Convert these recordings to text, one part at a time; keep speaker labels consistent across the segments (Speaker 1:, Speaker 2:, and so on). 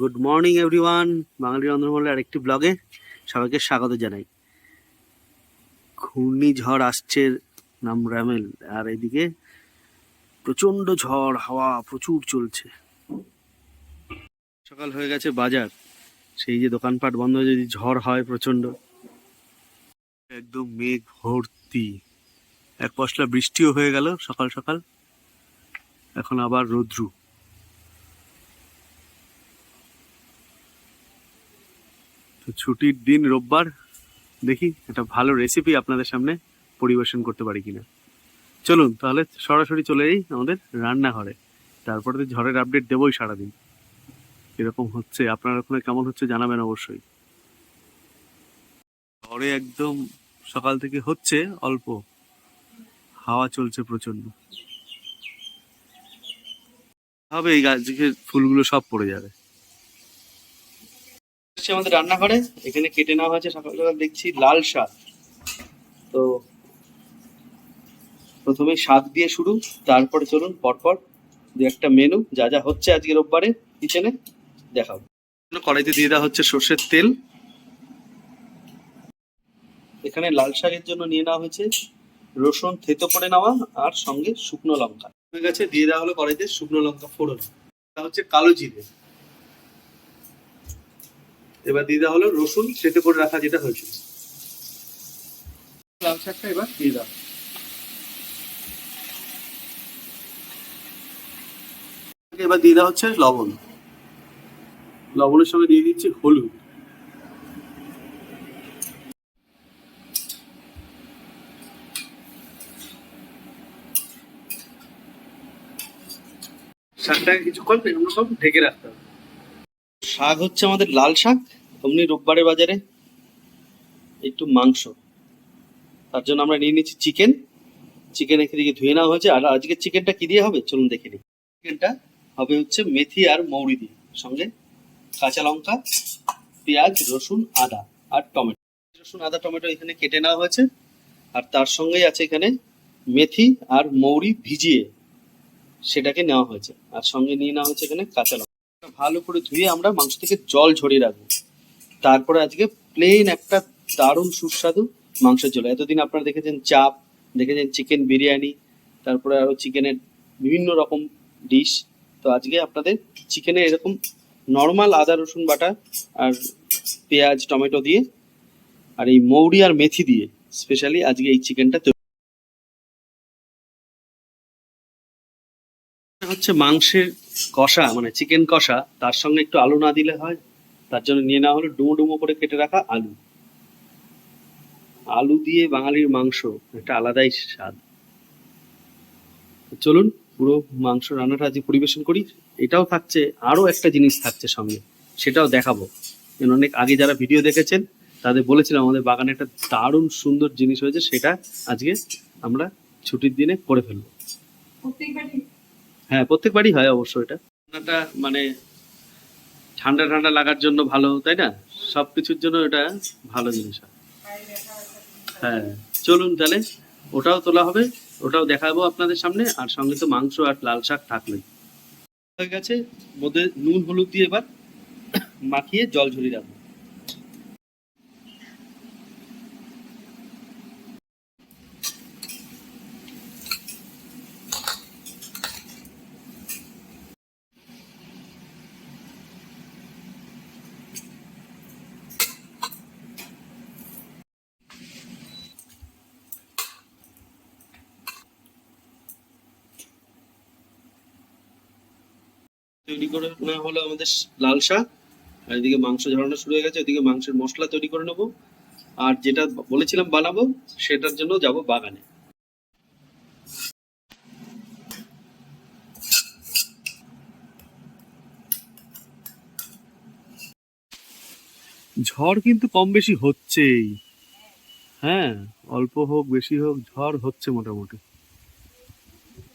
Speaker 1: Good morning everyone বাঙালি রন্ধনমহলের আরেকটি ব্লগে সবাইকে স্বাগত জানাই। ঘূর্ণিঝড় আসছে নাম রামেল, আর এদিকে প্রচণ্ড ঝড়, হাওয়া প্রচুর চলছে। সকাল হয়ে গেছে বাজার, সেই যে দোকানপাট বন্ধ, যদি ঝড় হয় প্রচণ্ড একদম মেঘ ভর্তি। এক পশলা বৃষ্টিও হয়ে গেল সকাল সকাল। এখন আবার রৌদ্রু। ছুটির দিন রোববার। দেখি, একটা ভালো রেসিপি আপনাদের সামনে পরিবেশন করতে পারি কিনা। চলুন, তাহলে সরাসরি চলে যাই আমাদের রান্নাঘরে। তারপরে তো ঝড়ের আপডেট দেবই সারাদিন। এরকম হচ্ছে, আপনার ওখানে কেমন হচ্ছে জানাবেন অবশ্যই। ঝড়ে একদম সকাল থেকে হচ্ছে অল্প। হাওয়া চলছে প্রচণ্ড হবে এই গাছ ফুলগুলো সব পড়ে যাবে। হচ্ছে আমাদের রান্নাঘরে। এখানে কেটে নেওয়া হয়েছে সকাল সকাল, দেখছি লাল শাক। তো প্রথমে শাক দিয়ে শুরু, তারপরে চলুন পরপর দু একটা মেনু যা যা হচ্ছে আজকে রোববারে কিচেনে দেখাবো। কড়াইতে দিয়ে দেওয়া হচ্ছে সর্ষের তেল। এখানে লাল শাকের জন্য নিয়ে নেওয়া হয়েছে রসুন থেতো করে নেওয়া আর সঙ্গে শুকনো লঙ্কা। হয়ে গেছে, দিয়ে দেওয়া হলো কড়াইতে শুকনো লঙ্কা ফোড়ন। হচ্ছে কালো জিরে। এবার দিয়ে দেওয়া হলো রসুন সেটে করে রাখা যেটা হয়েছিল। লাল শাকটা এবার দিয়ে দাও। এবার দিয়ে দেওয়া হচ্ছে লবণ। লবণের সঙ্গে দিয়ে দিচ্ছি হলুদ। শাকটাকে কিছুক্ষণ এগুলো সব ঢেকে রাখতে হবে। শাক হচ্ছে আমাদের লাল শাক, অমনি রোববারের বাজারে একটু মাংস। তার জন্য আমরা নিয়ে নিচ্ছি চিকেন। চিকেন এখানে ধুয়ে নেওয়া হয়েছে। আর আজকে চিকেনটা কি দিয়ে হবে? চলুন দেখে নিই। চিকেনটা হবে হচ্ছে মেথি আর মৌরি দিয়ে। সঙ্গে কাঁচা লঙ্কা, পেঁয়াজ, রসুন, আদা আর টমেটো। রসুন, আদা, টমেটো এখানে কেটে নেওয়া হয়েছে। আর তার সঙ্গেই আছে এখানে মেথি আর মৌরি ভিজিয়ে সেটাকে নেওয়া হয়েছে। আর সঙ্গে নিয়ে নেওয়া হয়েছে এখানে কাঁচা লঙ্কা। ভালো করে ধুয়ে আমরা মাংস থেকে জল ঝরিয়ে রাখব। তারপরে আজকে প্লেন একটা দারুণ সুস্বাদু মাংসের ঝোল। এতদিন আপনারা দেখেছেন চাপ, দেখেছেন চিকেন বিরিয়ানি, তারপরে আরও চিকেনের বিভিন্ন রকম ডিশ তো আজকে আপনাদের চিকেনে এরকম নর্মাল আদা, রসুন বাটা আর পেঁয়াজ, টমেটো দিয়ে আর এই মৌরি আর মেথি দিয়ে স্পেশালি আজকে এই চিকেনটা হচ্ছে মাংসের কষা মানে চিকেন কষা, তার সঙ্গে একটু আলু না দিলে হয়, তার জন্য নিয়ে নেওয়া হলো ডুমো ডুমো করে কেটে রাখা আলু। আলু দিয়ে বাঙালির মাংস, একটা আলাদাই স্বাদ। চলুন, পুরো মাংস রান্নাটা আজকে পরিবেশন করি। এটাও থাকছে আরও একটা জিনিস থাকছে সঙ্গে সেটাও দেখাবো। অনেক আগে যারা ভিডিও দেখেছেন, তাদের বলেছিলাম আমাদের বাগানে একটা দারুণ সুন্দর জিনিস হয়েছে, সেটা আজকে আমরা ছুটির দিনে করে ফেলব। হ্যাঁ প্রত্যেক বাড়ি হয় অবশ্য এটা। রান্নাটা মানে ঠান্ডা ঠান্ডা লাগার জন্য ভালো, তাই না? সব কিছুর জন্য এটা ভালো জিনিস হয়। চলুন তাহলে, ওটাও তোলা হবে, ওটাও দেখাবো আপনাদের সামনে, আর সঙ্গে তো মাংস আর লাল শাক থাকবেই হয়ে গেছে, মধ্যে নুন, হলুদ দিয়ে এবার মাখিয়ে জল ঝরিয়ে রাখব। নেওয়া হলো আমাদের লাল শাক, আর এদিকে মাংস ঝরানো শুরু হয়ে গেছে, এদিকে মাংসের মশলা তৈরি করে নেব। আর যেটা বলেছিলাম বানাবো, সেটার জন্য যাব বাগানে। ঝড় কিন্তু কম বেশি হচ্ছেই। হ্যাঁ অল্প হোক, বেশি হোক, ঝড় হচ্ছে মোটামুটি।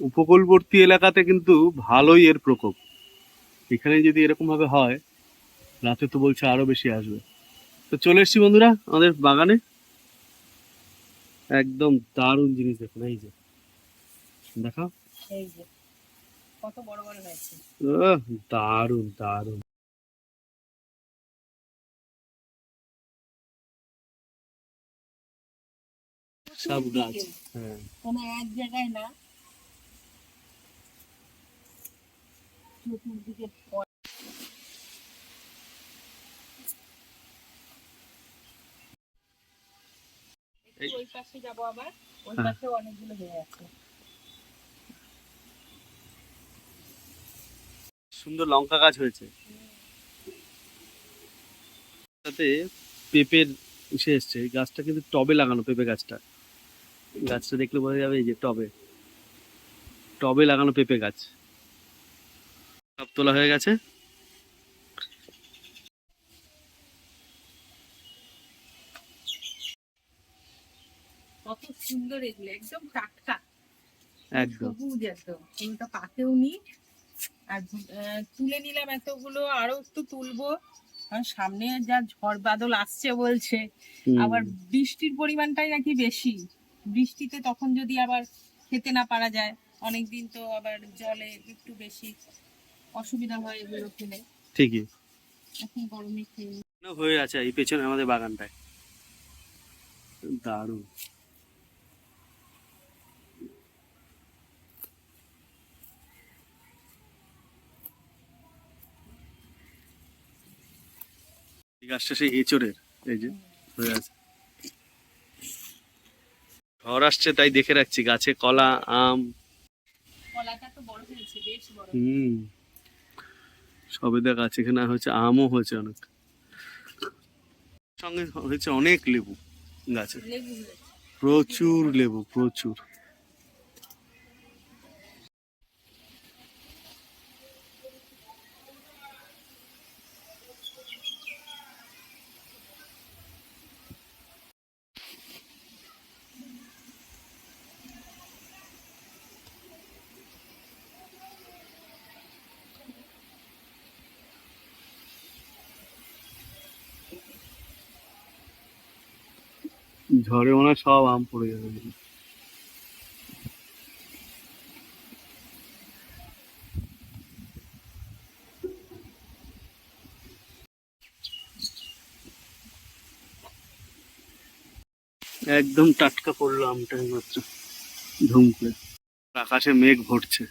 Speaker 1: উপকূলবর্তী এলাকাতে কিন্তু ভালোই এর প্রকোপ। এখানে যদি এরকম ভাবে হয় রাতে তো বলছে আরও বেশি আসবে। তো চলে এসছি বন্ধুরা আমাদের বাগানে। একদম দারুণ জিনিস দেখুন এই যে।
Speaker 2: দেখা কত বড়
Speaker 1: দারুণ দারুণ। সব গাছ। হ্যাঁ।
Speaker 2: কোনো এক জায়গায় না চতুর্দিকে ফল। একটু
Speaker 1: এই-
Speaker 2: ওই পাশে যাব আবার। ওই
Speaker 1: হ্যাঁ।
Speaker 2: অনেকগুলো হয়ে আছে।
Speaker 1: সুন্দর লঙ্কা গাছ হয়েছে। তাতে পেঁপের এসে এসছে। গাছটা কিন্তু টবে লাগানো পেঁপে গাছটা। গাছটা দেখলে বোঝা যাবে এই যে টবে। টবে লাগানো পেঁপে গাছ। সব তোলা হয়ে গেছে।
Speaker 2: কত সুন্দর এগুলো একদম টাটকা।
Speaker 1: একদম।
Speaker 2: সবুজ একদম। কোনটা পাকেও নি আর তুলে নিলাম এতগুলো আরও একটু তুলবো। কারণ সামনে যা ঝড় বাদল আসছে বলছে আবার বৃষ্টির পরিমাণটাই নাকি বেশি। বৃষ্টিতে তখন যদি আবার খেতে না পারা যায় অনেকদিন তো আবার জলে একটু বেশি অসুবিধা হয় এগুলো খেলে।
Speaker 1: ঠিকই।
Speaker 2: এখন গরমে খেয়ে।
Speaker 1: হয়ে আছে এই পেছনে আমাদের বাগানটায়। দারুণ। এই গাছটা সেই এচড়ের এই যে হয়ে আছে। ঝড় আসছে তাই দেখে রাখছি গাছে কলা আম।
Speaker 2: কলাটা তো বড় হয়েছে বেশ বড়।
Speaker 1: হুম। সবেদা গাছ এখানে হয়েছে আমও হয়েছে অনেক। সঙ্গে হয়েছে অনেক লেবু গাছে। প্রচুর লেবু প্রচুর। ঝড়ে মনে সব আম পড়ে যাবে। একদম টাটকা পড়ল আমটা মাত্র ধুম করে। আকাশে মেঘ ভরছে।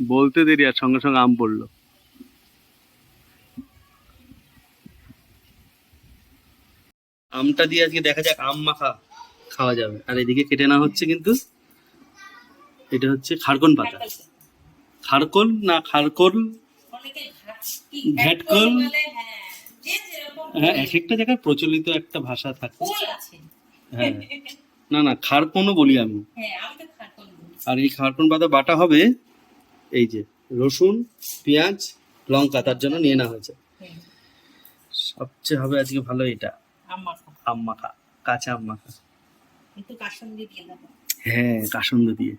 Speaker 1: বলতে দেরি আর সঙ্গে সঙ্গে আম পড়ল। আমটা দিয়ে আজকে দেখা যাক আম মাখা খাওয়া যাবে। আর এদিকে কেটে না হচ্ছে কিন্তু এটা হচ্ছে খারকন পাতা। খারকন না খারকল?
Speaker 2: অনেকে ঘাট- কি
Speaker 1: ঘ্যাটকল?
Speaker 2: হ্যাঁ,
Speaker 1: হ্যাঁ। এক একটা জায়গায় প্রচলিত একটা ভাষা থাকে। হ্যাঁ। না না খারকনও বলি আমি।
Speaker 2: হ্যাঁ
Speaker 1: আর এই খারকন পাতা বাটা হবে এই যে রসুন পেঁয়াজ লঙ্কা তার জন্য নিয়ে নেওয়া হয়েছে। সবচেয়ে হবে আজকে ভালো এটা।
Speaker 2: আমার
Speaker 1: আম কাঁচা আম
Speaker 2: একটু কাসন্দি দিয়ে দেবো।
Speaker 1: হ্যাঁ কাসন্দ দিয়ে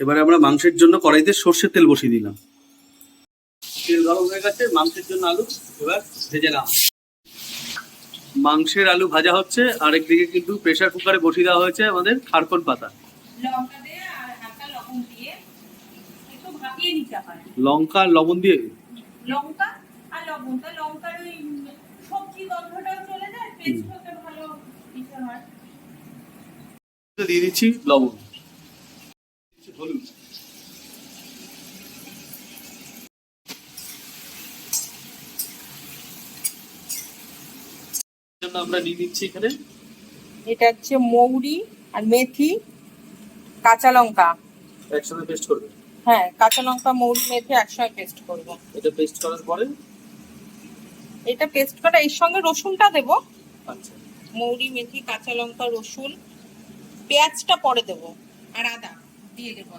Speaker 1: এবারে আমরা মাংসের জন্য কড়াইতে সর্ষের তেল বসিয়ে দিলাম। তেল গরম হয়ে গেছে মাংসের জন্য আলু এবার ভেজে নাও মাংসের আলু ভাজা হচ্ছে আরেকদিকে কিন্তু প্রেসার কুকারে বসিয়ে দেওয়া হয়েছে আমাদের খারকন পাতা।
Speaker 2: লঙ্কা আর লবণ দিয়ে
Speaker 1: লঙ্কা আর লবণ।
Speaker 2: তা লঙ্কার ওই সবজি গন্ধটাও চলে যায় পেস্ট হতে ভালো দিতে হয়।
Speaker 1: দিয়ে দিচ্ছি লবণ। হলুদ। আমরা নিয়ে নিচ্ছি এখানে
Speaker 2: এটা হচ্ছে মৌরি আর মেথি কাঁচা লঙ্কা।
Speaker 1: একসাথে পেস্ট করবে?
Speaker 2: হ্যাঁ কাঁচা লঙ্কা মৌরি মেথি একসঙ্গে পেস্ট করব।
Speaker 1: এটা পেস্ট করার পরে
Speaker 2: এটা পেস্ট করা এর সঙ্গে রসুনটা দেব।
Speaker 1: আচ্ছা।
Speaker 2: মৌরি মেথি কাঁচা লঙ্কা রসুন পেঁয়াজটা পরে দেব আর আদা দিয়ে দেবো।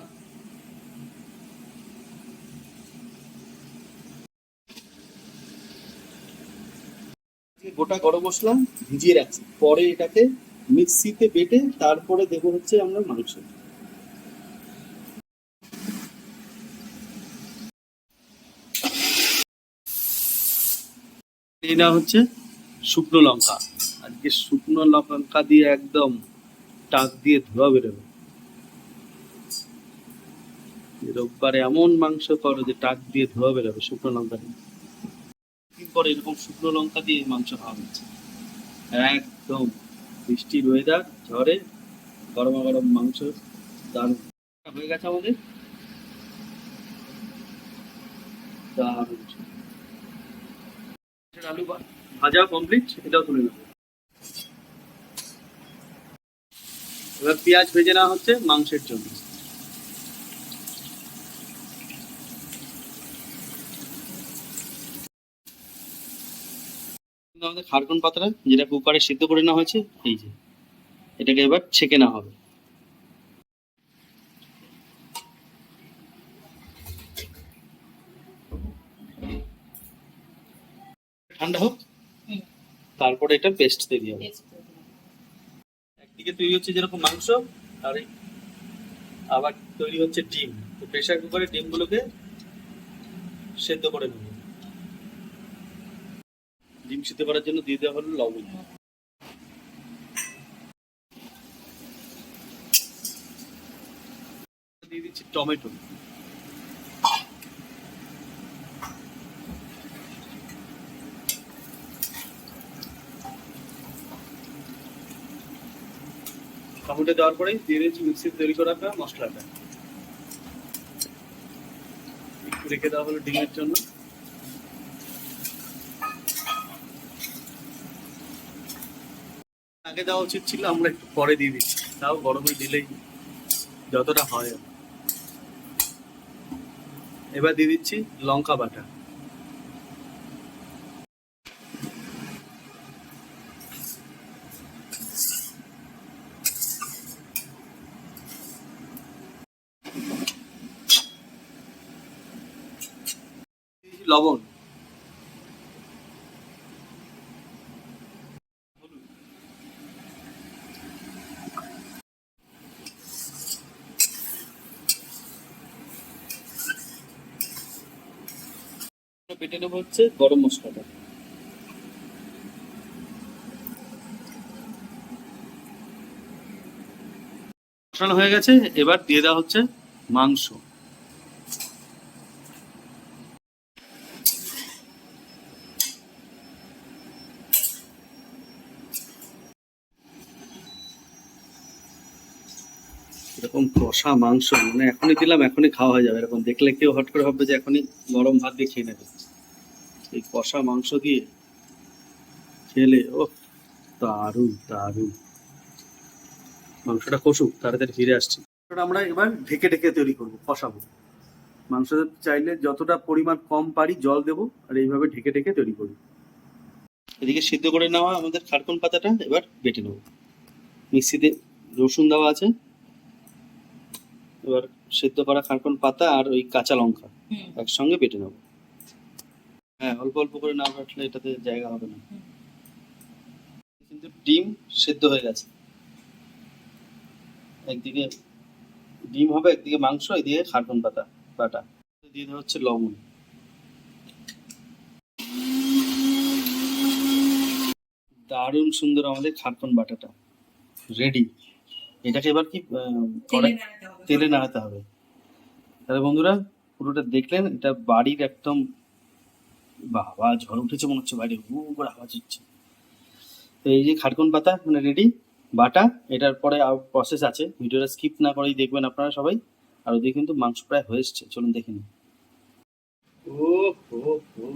Speaker 1: গোটা গরম মশলা ভিজিয়ে রাখছি পরে এটাকে মিক্সিতে বেটে তারপরে দেবো হচ্ছে আমরা মাংস এটা হচ্ছে শুকনো লঙ্কা। আজকে শুকনো লঙ্কা দিয়ে একদম টাক দিয়ে ধোয়া বেরোবে। রোববারে এমন মাংস করো যে টাক দিয়ে ধোয়া বেরোবে শুকনো লঙ্কা দিয়ে। পরে এরকম শুকনো লঙ্কা দিয়ে মাংস খাওয়া হচ্ছে? একদম বৃষ্টির ওয়েদার ঝড়ে, গরম গরম মাংস, দারুণ। হয়ে গেছে আমাদের? দারুণ। আলু ভাজা কমপ্লিট এটাও তুলে নেব। এবার পেঁয়াজ ভেজে নেওয়া হচ্ছে মাংসের জন্য। আমাদের খারকন পাতাটা, যেটা কুকারে সিদ্ধ করে নেওয়া হয়েছে, এই যে, এটাকে এবার ছেঁকে নেওয়া হবে। ঠান্ডা হোক। তারপরে এটা পেস্ট তৈরি হবে একদিকে তৈরি হচ্ছে যেরকম মাংস আর আবার তৈরি হচ্ছে ডিম। তো প্রেসার কুকারে ডিমগুলোকে সেদ্ধ করে নেব। ডিম সিদ্ধ করার জন্য দিয়ে দেওয়া হলো লবণ। দিয়ে দিচ্ছি টমেটো। টমেটো দেওয়ার পরে দিয়ে দিচ্ছি মিক্সির তৈরি করা একটা মশলাটা একটু রেখে দেওয়া হলো ডিমের জন্য। আগে দেওয়া উচিত ছিল, আমরা একটু পরে দিয়ে দিচ্ছি। তাও গরমে দিলেই যতটা হয়। এবার দিয়ে দিচ্ছি লঙ্কা বাটা। লবণ। বেটে নেব হচ্ছে গরম মশলাটা। মশলা হয়ে গেছে এবার দিয়ে দেওয়া হচ্ছে মাংস এরকম কষা মাংস মানে এখনই দিলাম, এখনই খাওয়া হয়ে যাবে। এরকম দেখলে কেউ হট করে ভাববে যে এখনই গরম ভাত দিয়ে খেয়ে নেবে। এই কষা মাংস দিয়ে খেলে ও দারুণ দারুণ। মাংসটা কষুক, তাড়াতাড়ি ফিরে আসছি। আমরা এবার ঢেকে ঢেকে তৈরি করব, কষাবো। মাংস চাইলে যতটা পরিমাণ কম পারি জল দেবো, আর এইভাবে ঢেকে ঢেকে তৈরি করব এদিকে সিদ্ধ করে নেওয়া আমাদের খারকুন পাতাটা এবার বেটে নেব। মিক্সিতে রসুন দেওয়া আছে। এবার সেদ্ধ করা খারকন পাতা আর ওই কাঁচা লঙ্কা একসঙ্গে বেটে নেব। হ্যাঁ অল্প অল্প করে না বাটলে এটাতে জায়গা হবে না। কিন্তু ডিম সেদ্ধ হয়ে গেছে। একদিকে ডিম হবে একদিকে মাংস এদিকে খারকন পাতা বাটা। দিয়ে দেওয়া হচ্ছে লবণ। দারুণ সুন্দর আমাদের খারকন বাটাটা। রেডি। এটাকে এবার কি
Speaker 2: তেলে নাড়াতে হবে।
Speaker 1: তাহলে বন্ধুরা পুরোটা দেখলেন এটা বাড়ির একদম বাবা ঝড় উঠেছে মনে হচ্ছে বাইরে হু করে আওয়াজ হচ্ছে। তো এই যে খাটকন পাতা মানে রেডি বাটা এটার পরে প্রসেস আছে। ভিডিওটা স্কিপ না করেই দেখবেন আপনারা সবাই। আর ওদিকে কিন্তু মাংস প্রায় হয়ে এসছে চলুন দেখে নিন ও হো হো।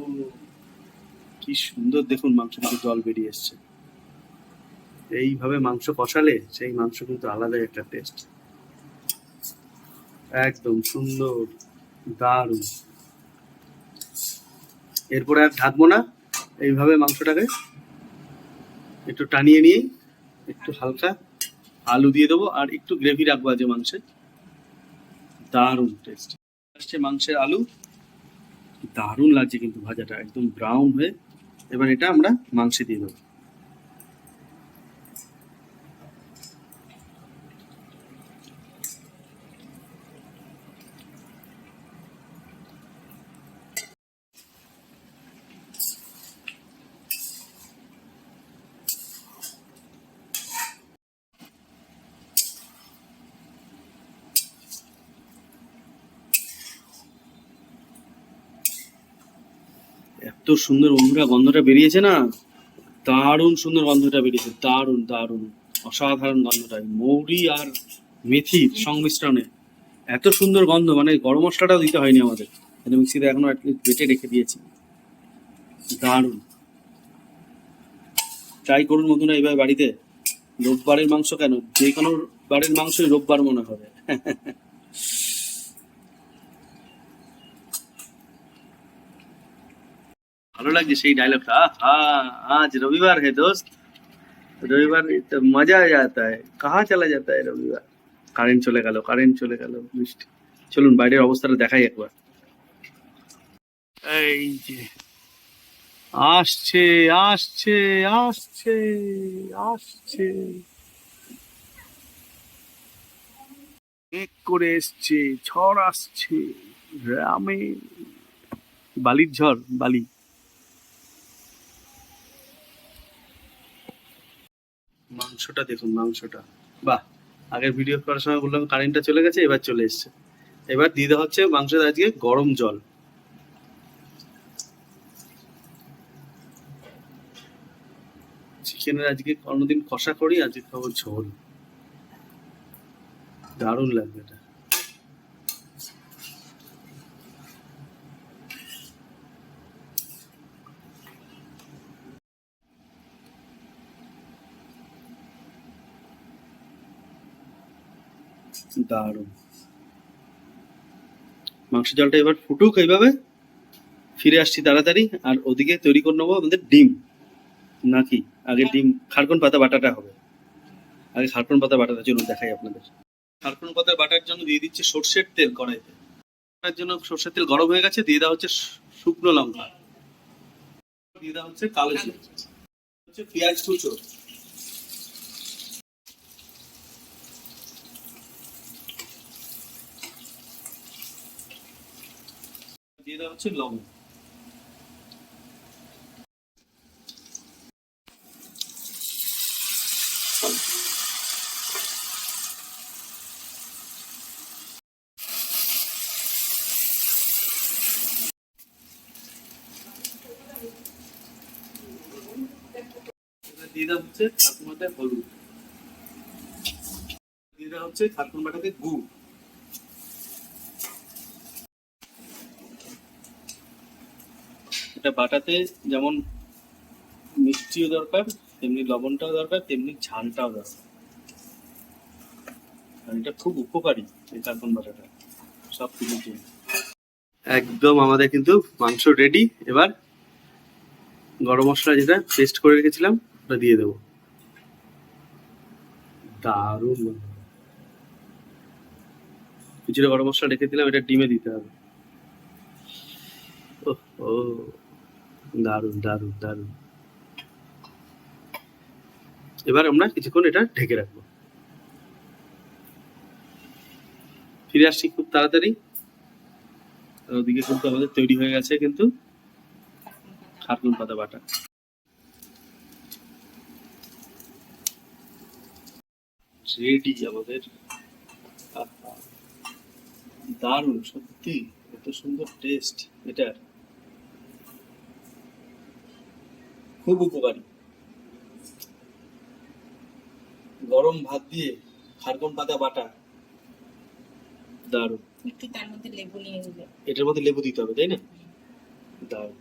Speaker 1: কি সুন্দর দেখুন মাংস থেকে জল বেরিয়ে এসছে। এইভাবে মাংস কষালে সেই মাংস কিন্তু আলাদাই একটা টেস্ট একদম সুন্দর, দারুণ। এরপরে আর ঢাকবো না, এইভাবে মাংসটাকে একটু টানিয়ে নিয়ে একটু হালকা আলু দিয়ে দেবো আর একটু গ্রেভি রাখব আজ মাংসে। দারুণ টেস্ট আসছে মাংসের আলু। দারুণ লাগছে কিন্তু ভাজাটা, একদম ব্রাউন হয়ে। এবার এটা আমরা মাংসে দিয়ে দেবো। এত সুন্দর বন্ধুরা গন্ধটা বেরিয়েছে না? দারুণ সুন্দর গন্ধটা বেরিয়েছে, দারুণ দারুণ, অসাধারণ গন্ধটা। মৌরি আর মেথির সংমিশ্রণে এত সুন্দর গন্ধ মানে গরম মশলাটাও দিতে হয়নি আমাদের। মিক্সিতে এখনও বেটে রেখে দিয়েছি। দারুণ। ট্রাই করুন বন্ধুরা এইভাবে বাড়িতে। রোববারের মাংস কেন? যে কোনো বাড়ির মাংসই রোববার মনে হবে। ভালো লাগছে সেই ডায়লগটা হা আজ রবিবার হে দোস্ত। রবিবার মজা যাতা কাহা চলা যাতা রবিবার? কারেন্ট চলে গেল কারেন্ট চলে গেল, বৃষ্টি। চলুন, বাইরের অবস্থাটা দেখাই একবার। এই যে, আসছে আসছে আসছে আসছে। এক করে এসছে, ঝড় আসছে, গ্রামে। বালির ঝড়, বালি। মাংসটা দেখুন, মাংসটা। বাহ, আগের ভিডিও করার সময় বললাম কারেন্টটা চলে গেছে, এবার চলে এসছে। এবার দেওয়া হচ্ছে মাংসের আজকে গরম জল। চিকেনের আজকে অন্যদিন কষা করি, আজকে খাব ঝোল। দারুণ লাগবে এটা। দারুণ। মাংস জলটা এবার ফুটুক এইভাবে। ফিরে আসছি তাড়াতাড়ি আর ওদিকে তৈরি করে নেব আমাদের ডিম। নাকি? আগে ডিম, খারকন পাতা বাটাটা হবে। আগে খারকন পাতা বাটাটা, চলুন দেখাই আপনাদের। খারকন পাতা বাটার জন্য দিয়ে দিচ্ছে সর্ষের তেল কড়াইতে। তার জন্য সর্ষের তেল গরম হয়ে গেছে, দিয়ে দেওয়া হচ্ছে শুকনো লঙ্কা। দিয়ে দেওয়া হচ্ছে কালো জিরে। হচ্ছে পেঁয়াজ কুচো। দেওয়া হচ্ছে লবণ। এবার হচ্ছে খারকুন হলুদ। দিয়ে হচ্ছে বাটাতে গুড় এটা বাটাতে যেমন মিষ্টিও দরকার, তেমনি লবণটাও দরকার, তেমনি ঝালটাও দরকার। এটা খুব উপকারী এই কার্বন বাটাটা, সব কিছু একদম আমাদের কিন্তু মাংস রেডি এবার গরম মশলা যেটা পেস্ট করে রেখেছিলাম, ওটা দিয়ে দেবো। দারুণ। কিছুটা গরম মশলা রেখে দিলাম, এটা ডিমে দিতে হবে। ও। দারুণ দারুণ দারুণ। এবার আমরা কিছুক্ষণ এটা ঢেকে রাখব। ফিরে আসছি খুব তাড়াতাড়ি। ওদিকে কিন্তু আমাদের তৈরি হয়ে গেছে কিন্তু খারকুন পাতা বাটা। রেডি আমাদের। দারুণ, সত্যি, এত সুন্দর টেস্ট এটার খুব উপকারী গরম ভাত দিয়ে খারকন পাতা বাটা দারুণ।
Speaker 2: একটু তার মধ্যে লেবু নিয়ে নিবে
Speaker 1: এটার মধ্যে লেবু দিতে হবে তাই না? দারুণ।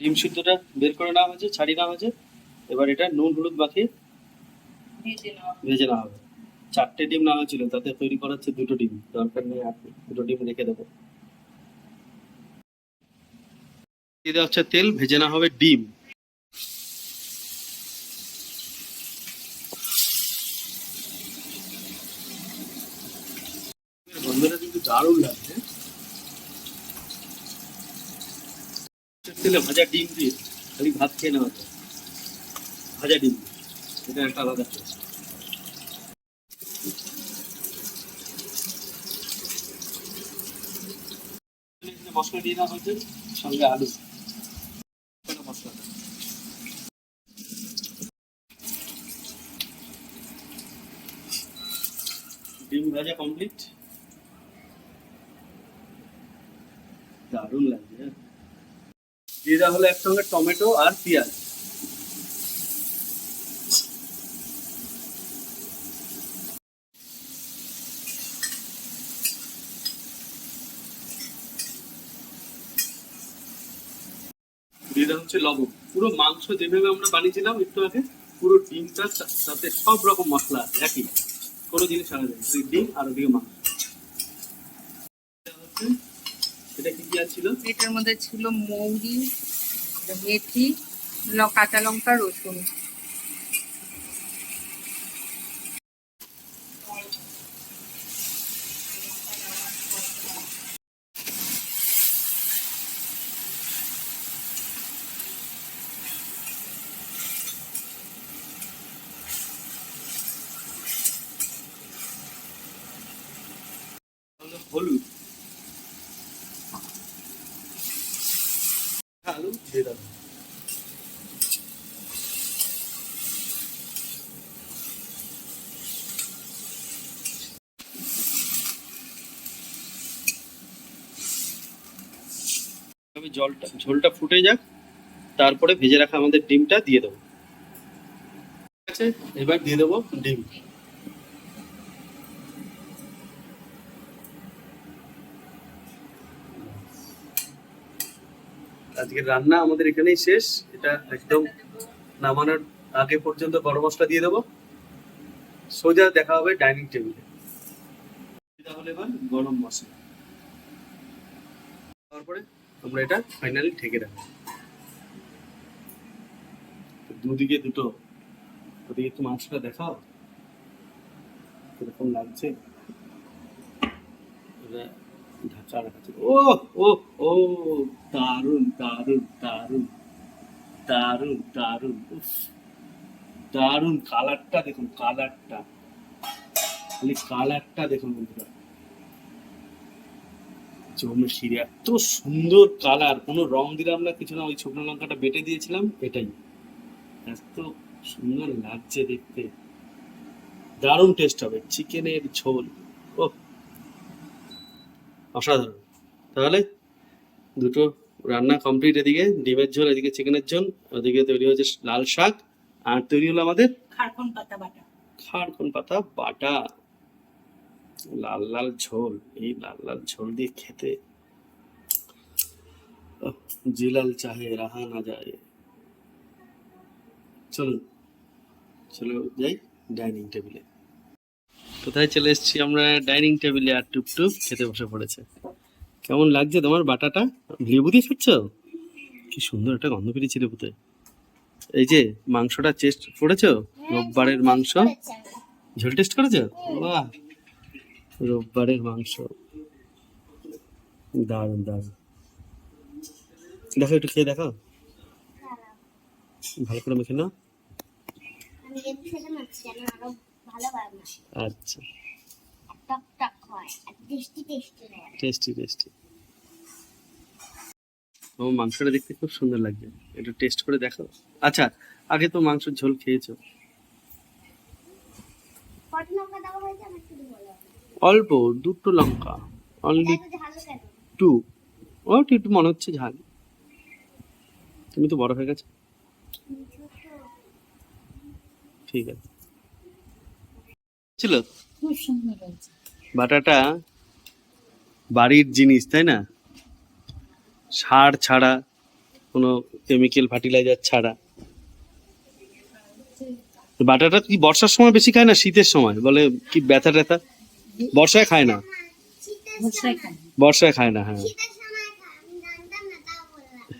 Speaker 1: ডিম সিদ্ধটা বের করে নেওয়া হয়েছে ছাড়িয়ে নেওয়া হয়েছে। এবার এটা নুন হলুদ মাখিয়ে
Speaker 2: ভেজে নেওয়া
Speaker 1: হবে। চারটে ডিম নেওয়া ছিল তাতে তৈরি করা হচ্ছে দুটো ডিম। দরকার নেই আর দুটো ডিম রেখে দেবো। দিয়ে দেওয়া হচ্ছে তেল ভেজে নেওয়া হবে ডিম গন্ধটা কিন্তু দারুণ লাগছে। তেলে ভাজা ডিম দিয়ে, খালি ভাত খেয়ে নেওয়া যায়। ভাজা ডিম, এটা একটা আলাদা মশলা দিয়ে দেওয়া হয়েছে, সঙ্গে আলু। মশলা ডিম ভাজা কমপ্লিট দারুণ লাগছে হ্যাঁ। যেটা হলো একসঙ্গে টমেটো আর পেঁয়াজ। যেটা হচ্ছে লবণ। পুরো মাংস যেভাবে আমরা বানিয়েছিলাম একটু আগে, পুরো ডিমটা সাথে সব রকম মশলা একই। কোনো জিনিস আনা যায় ডিম আর ওদিকে মাংস। কি ছিল।
Speaker 2: এটার মধ্যে ছিল মৌরি মেথি কাঁচা লঙ্কা রসুন
Speaker 1: হলো হলুদ আলু দিয়ে দাও আমি জলটা, ঝোলটা ফুটে যাক, তারপরে ভেজে রাখা আমাদের ডিমটা দিয়ে দেবো। আছে? এবার দিয়ে দেবো ডিম। আজকের রান্না আমাদের এখানেই শেষ। এটা একদম নামানোর আগে পর্যন্ত গরম মশলা দিয়ে দেবো। সোজা দেখা হবে ডাইনিং টেবিলে। তাহলে এবার গরম মশলা। তারপরে আমরা এটা ফাইনালি ঢেকে রাখব তো দুদিকে দুটো, ওদিকে একটু মাংসটা দেখাও। কীরকম লাগছে। ঢাকা রাখা ছিল। ও ও ও দারুণ দারুণ দারুণ দারুণ উফ দারুণ কালারটা দেখুন কালারটা খালি কালারটা দেখুন বন্ধুরা। জমে শিরে এত সুন্দর কালার কোনো রং দিলাম না কিছু না ওই শুকনো লঙ্কাটা বেটে দিয়েছিলাম এটাই। এত সুন্দর লাগছে দেখতে। দারুণ টেস্ট হবে চিকেনের ঝোল। ও অসাধারণ। তাহলে দুটো রান্না কমপ্লিট এদিকে ডিমের ঝোল এদিকে চিকেনের ঝোল ওদিকে তৈরি হচ্ছে লাল শাক আর তৈরি হলো আমাদের
Speaker 2: খারকন পাতা বাটা।
Speaker 1: খাড়কন পাতা বাটা। লাল লাল ঝোল এই লাল লাল ঝোল দিয়ে খেতে। জিলাল চাহে রাহা না যায়। চলুন চলো যাই ডাইনিং টেবিলে। কোথায় চলে এসেছি আমরা? ডাইনিং টেবিলে আর টুপটুপ খেতে বসে পড়েছে। কেমন লাগছে তোমার বাটাটা? লেবু দিয়ে খাচ্ছ? কি সুন্দর একটা গন্ধ বেরিয়েছে লেবুতে। এই যে মাংসটা চেস্ট করেছ? রোববারের মাংস। ঝোল টেস্ট করেছ? বাহ! রোববারের মাংস। দারুণ দারুণ। দেখো একটু খেয়ে দেখো ভালো করে মেখে নাও। আচ্ছা।
Speaker 3: টেস্টি টেস্টি
Speaker 1: ও মাংসটা দেখতে খুব সুন্দর লাগছে। একটু টেস্ট করে দেখো। আচ্ছা আগে তো মাংসের ঝোল খেয়েছো।
Speaker 3: কত লঙ্কা দেওয়া হয়েছে? আমার
Speaker 1: অল্প দুটো লঙ্কা অনলি টু ও একটু একটু মনে হচ্ছে ঝাল। তুমি তো বড় হয়ে গেছো। ঠিক আছে। ছিল? বাটাটা বাড়ির জিনিস তাই না? সার ছাড়া কোনো কেমিক্যাল ফার্টিলাইজার ছাড়া। বাটাটা কি বর্ষার সময় বেশি খায় না শীতের সময়? বলে কি ব্যথা ট্যাথা বর্ষায় খায় না।
Speaker 2: বর্ষায়
Speaker 1: খায় না। হ্যাঁ।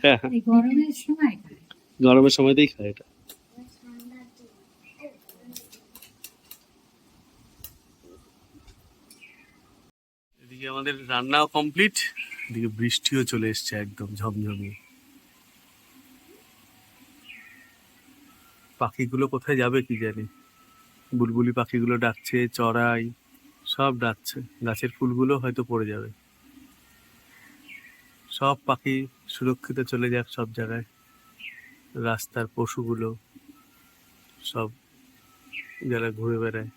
Speaker 1: হ্যাঁ,
Speaker 2: গরমের সময় খাই
Speaker 1: গরমের সময়তেই খায় এটা। এদিকে আমাদের রান্নাও কমপ্লিট এদিকে বৃষ্টিও চলে এসছে একদম ঝমঝমিয়ে। পাখিগুলো কোথায় যাবে কি জানি? বুলবুলি পাখিগুলো ডাকছে চড়াই। সব ডাকছে। গাছের ফুলগুলো হয়তো পড়ে যাবে। সব পাখি সুরক্ষিত চলে যাক সব জায়গায়। রাস্তার পশুগুলো সব যারা ঘুরে বেড়ায়।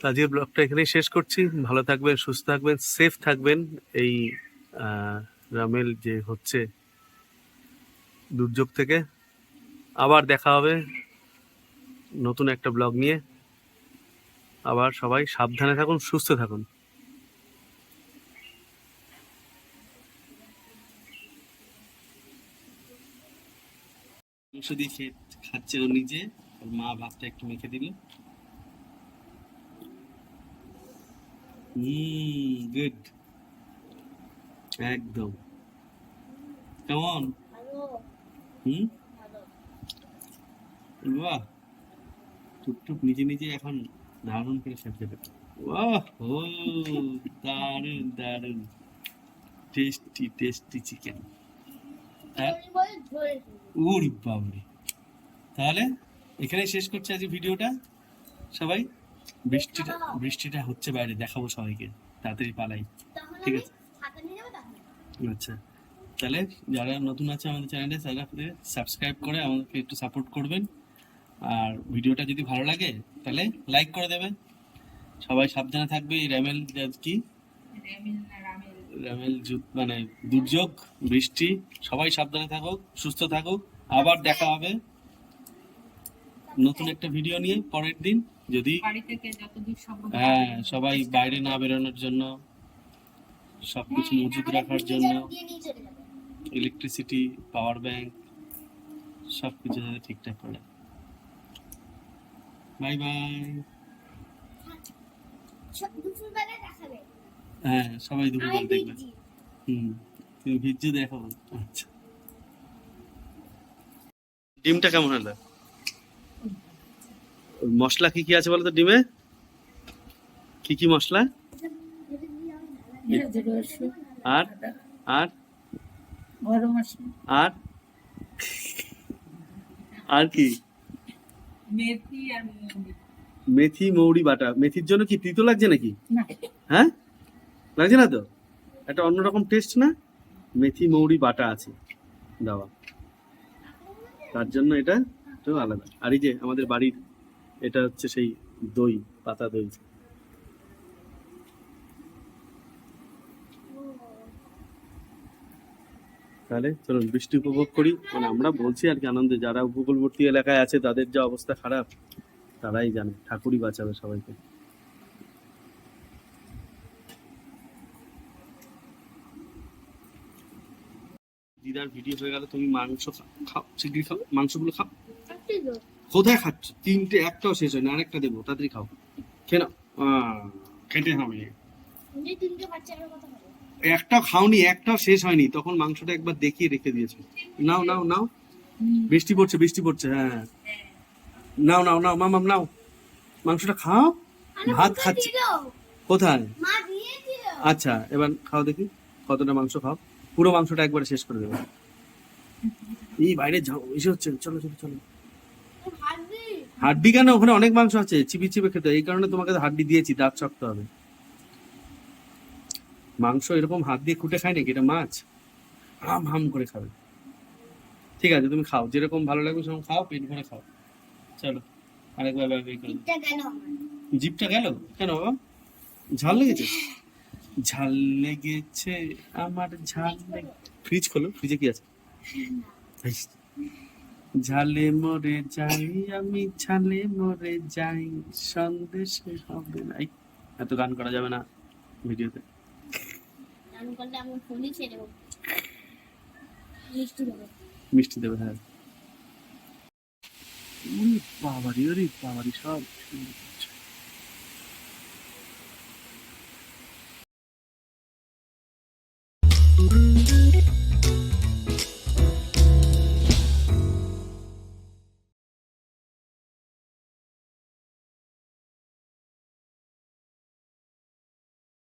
Speaker 1: তো ব্লগটা এখানেই শেষ করছি। ভালো থাকবেন, সুস্থ থাকবেন সেফ থাকবেন। এই রামেল যে হচ্ছে দুর্যোগ থেকে। আবার দেখা হবে নতুন একটা ব্লগ নিয়ে। আবার সবাই সাবধানে থাকুন সুস্থ থাকুন। দিয়ে খেয়ে খাচ্ছে ও নিজে ওর মা ভাতটা একটু মেখে দিল। হুম গুড একদম। কেমন? হুম? বাহ। টুকটুক নিজে নিজে এখন দারুণ করে খেতে। দেবে ও দারুণ দারুণ। টেস্টি টেস্টি চিকেন হ্যাঁ। উর বাবরে। তাহলে এখানে শেষ করছি আজকে ভিডিওটা। সবাই বৃষ্টিটা বৃষ্টিটা হচ্ছে বাইরে দেখাবো সবাইকে। তাড়াতাড়ি পালাই। ঠিক আছে। আচ্ছা। তাহলে যারা নতুন আছে আমাদের চ্যানেলে তারা সাবস্ক্রাইব করে আমাদেরকে একটু সাপোর্ট করবেন। আর ভিডিওটা যদি ভালো লাগে, তাহলে লাইক করে দেবেন। সবাই সাবধানে থাকবে, এই র্যামেল কি?
Speaker 2: রামেল
Speaker 1: র্যামেল যু- মানে দুর্যোগ, বৃষ্টি, সবাই সাবধানে থাকুক, সুস্থ থাকুক। আবার দেখা হবে নতুন একটা ভিডিও নিয়ে পরের দিন, যদি হ্যাঁ সবাই বাইরে না বেরোনোর জন্য, সবকিছু মজুদ রাখার জন্য ইলেকট্রিসিটি পাওয়ার ব্যাংক সব কিছু যাতে ঠিকঠাক করে। বাই বাই
Speaker 3: দেখাবে।
Speaker 1: হ্যাঁ সবাই দুপুরবেলা দেখবে। হুম তুমি ভিজে দেখো। আচ্ছা। ডিমটা কেমন হলো? মশলা কি কি আছে বলো তো ডিমে? কি কি মশলা? আর? আর?
Speaker 2: গরম মশলা।
Speaker 1: আর? আর কি?
Speaker 2: মেথি আর মৌরি।
Speaker 1: মেথি মৌরি বাটা। মেথির জন্য কি তিতো লাগছে নাকি? হ্যাঁ? লাগছে না তো? একটা অন্যরকম টেস্ট না? মেথি মৌরি বাটা আছে। দেওয়া তার জন্য এটা একটু আলাদা। আর এই যে আমাদের বাড়ির এটা হচ্ছে সেই দই পাতা দই। তাহলে চলুন বৃষ্টি উপভোগ করি। মানে আমরা বলছি আর কি আনন্দে যারা উপকূলবর্তী এলাকায় আছে তাদের যা অবস্থা খারাপ তারাই জানে ঠাকুরই বাঁচাবে সবাইকে। দিদার ভিডিও হয়ে গেল তুমি মাংস খাও শিগগিরি খাও মাংসগুলো খাও। কোথায় খাচ্ছ? তিনটে একটাও শেষ হয় না আরেকটা দেবো তাড়াতাড়ি খাও। কেন খেতে হবে।
Speaker 3: তিনটে বাচ্চার কথা বলো
Speaker 1: একটাও খাওনি একটাও শেষ হয়নি। তখন মাংসটা একবার দেখিয়ে রেখে দিয়েছে। নাও নাও নাও। বৃষ্টি পড়ছে বৃষ্টি পড়ছে হ্যাঁ। নাও নাও নাও মামাম নাও। মাংসটা খাও। ভাত খাচ্ছি। কোথায়? আচ্ছা এবার খাও দেখি কতটা মাংস খাও। পুরো মাংসটা একবারে শেষ করে দেবে। এই বাইরে এসে হচ্ছে। চলো চলো চলো।
Speaker 3: হাড্ডি।
Speaker 1: কেন? ওখানে অনেক মাংস আছে। চিপি চিপে খেতে এই কারণে তোমাকে হাড্ডি দিয়েছি দাঁত শক্ত হবে। মাংস এরকম হাত দিয়ে কুটে খায় নাকি? এটা মাছ? হাম হাম করে খাবে। ঠিক আছে তুমি খাও। যেরকম ভালো লাগবে সেরকম খাও পেট ভরে খাও। চলো আরেকবার জিপটা গেল? কেন বাবা? ঝাল লেগেছে? ঝাল লেগেছে আমার ঝাল ফ্রিজ খোলো ফ্রিজে কি আছে? ঝালে মরে যাই আমি ঝালে মরে যাই সন্দেশে হবে না। এত গান করা যাবে না ভিডিওতে।
Speaker 3: গান করলে আমার ফোনই ছেড়ে দেবো। মিষ্টি দেবো।
Speaker 1: মিষ্টি দেবে হ্যাঁ। বাবারি, ওরে বাবারি, সব।